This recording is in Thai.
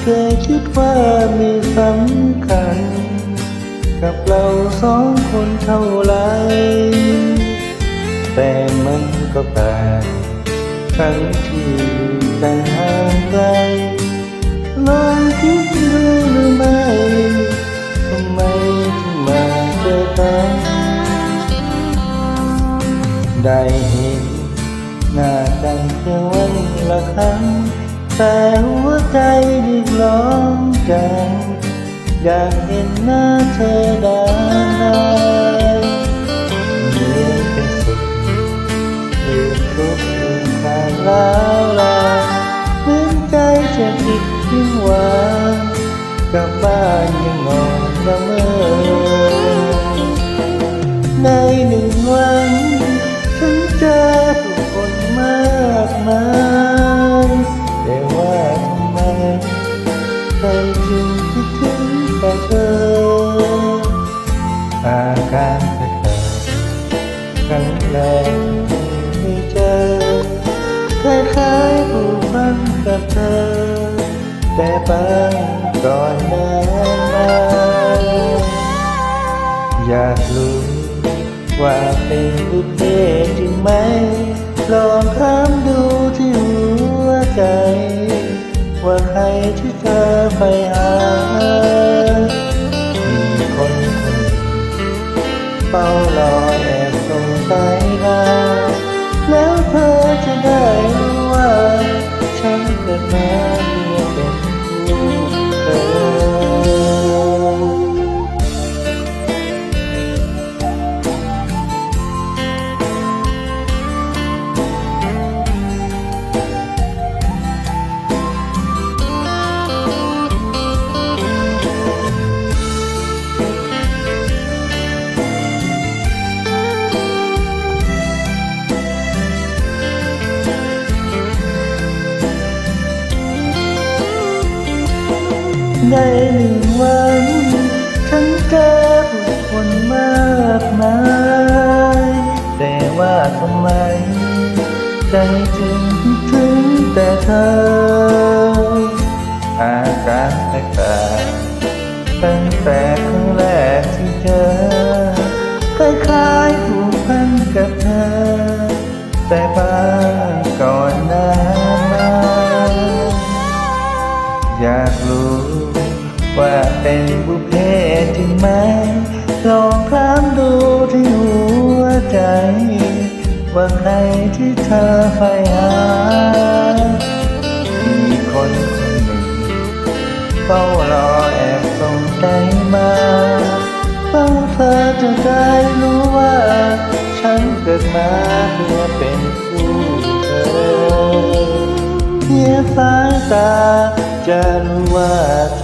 เคยคิดว่ามีสำคัญ กับเราสองคนเท่าไร แต่มันก็แปลกทั้งที่กันห่างไกลลองคิดดูหรือไม่ทำไมถึงมาเจอกันได้เห็นหน้ากันเพียงวันละครั้ง แต่หัวใจรีบร้องกัน อยากเห็นหน้าเธอได้เมื่อเป็นสุขลืมทุกข์ลืมความล้าวลาเหมือนใจจะติดยิ่งวานกลับบ้านยังนอนละเมอในหนึ่งวัน ใจจึงคิดถึงแต่เธอ อาการแปลกๆครั้งแรกที่เจอคล้ายๆผูกพันกับเธอ แต่บางก่อนนานมาอยากรู้ว่าเป็นบุพเพจริงไหมลองถา เธ ในหนึ่งวันฉันเจอผู้คนมากมาย แต่ว่าทำไม ใจจึงคิดถึงแต่เธอ อาการแปลกๆตั้งแต่ครั้งแรก ลองถามดูที่หัวใจ ว่าใครที่เธอใฝ่หา มีคนคนหนึ่งเฝ้ารอแอบส่งใจมาต้องเธอจะได้รู้ว่า ฉันเกิดมาเพื่อเป็นคู่เธอเพียงสายตาจะรู้ว่าเธ